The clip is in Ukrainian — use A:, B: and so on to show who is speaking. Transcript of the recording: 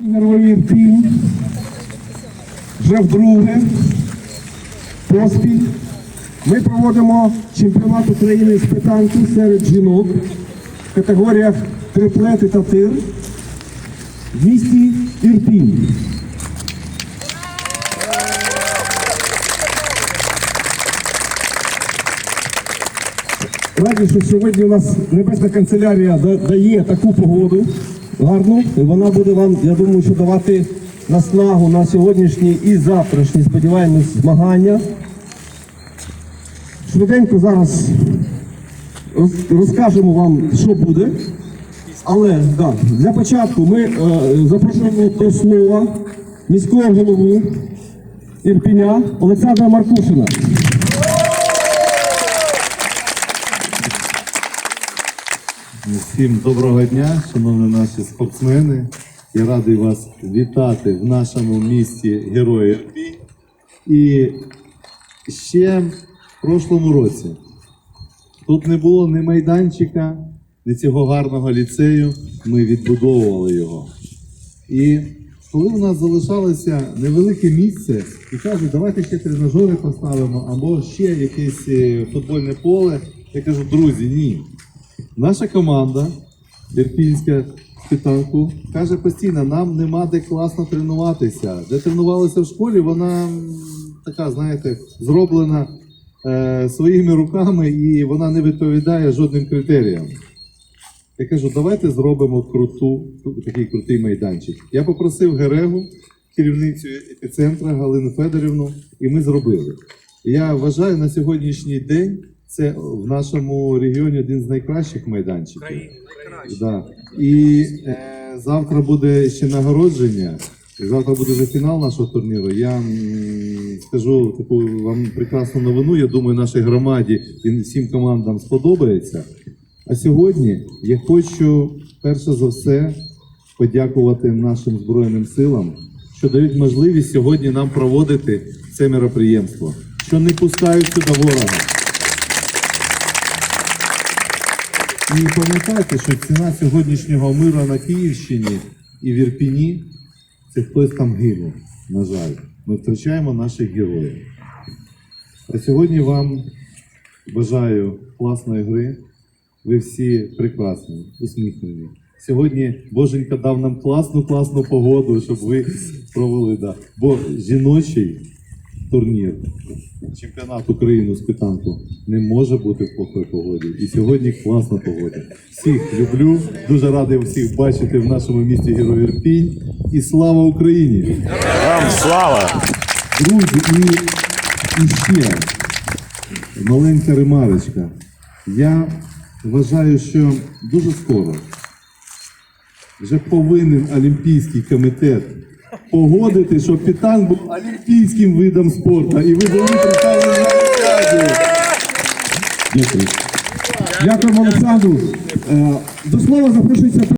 A: Герої Ірпінь вже вдруге. Поспіль. Ми проводимо чемпіонат України з питанки серед жінок в категоріях триплети та тир в місті Ірпінь. Раді, що сьогодні у нас Небесна канцелярія дає таку погоду гарну. І вона буде вам, я думаю, що давати наснагу на сьогоднішні і завтрашні, сподіваємось, змагання. Швиденько зараз розкажемо вам, що буде. Але да, для початку ми е, запрошуємо до слова міського голову Ірпіня Олександра Маркушина.
B: Всім доброго дня, шановні наші спортсмени. Я радий вас вітати в нашому місті Герої. І ще в прошлому році тут не було ні майданчика, ні цього гарного ліцею. Ми відбудовували його. І коли у нас залишалося невелике місце, і кажуть, давайте ще тренажери поставимо або ще якесь е, футбольне поле. Я кажу, друзі, ні. Наша команда Ірпінська питанку каже постійно, нам нема де класно тренуватися. Де тренувалися в школі, вона така, знаєте, зроблена е, своїми руками і вона не відповідає жодним критеріям. Я кажу, давайте зробимо круту, такий крутий майданчик. Я попросив Герегу, керівницю епіцентра Галину Федорівну, і ми зробили. Я вважаю на сьогоднішній день це в нашому регіоні один з найкращих майданчиків. Да. І е, завтра буде ще нагородження. Завтра буде вже фінал нашого турніру. Я м, скажу таку вам прекрасну новину. Я думаю, нашій громаді і всім командам сподобається. А сьогодні я хочу перше за все подякувати нашим Збройним силам, що дають можливість сьогодні нам проводити це мероприємство, що не пускають сюди ворога. І пам'ятайте, що ціна сьогоднішнього миру на Київщині і в Ірпіні це хтось там гине. На жаль, ми втрачаємо наших героїв. А сьогодні вам бажаю класної гри. Ви всі прекрасні, усміхнені. Сьогодні Боженька дав нам класну, класну погоду, щоб ви провели. Да. Бо жіночий турнір, чемпіонат України з питанку не може бути в плохій погоді. І сьогодні класна погода. Всіх люблю, дуже радий всіх бачити в нашому місті Герой Ірпінь. І слава Україні!
C: Вам слава!
B: Друзі, і, і ще маленька ремарочка. Я вважаю, що дуже скоро вже повинен Олімпійський комітет погодити, що питан був олімпійським видом спорту, і ви були представлені на Олімпіаді. Дякую.
A: Дякуємо Олександру. Е, До слова запрошується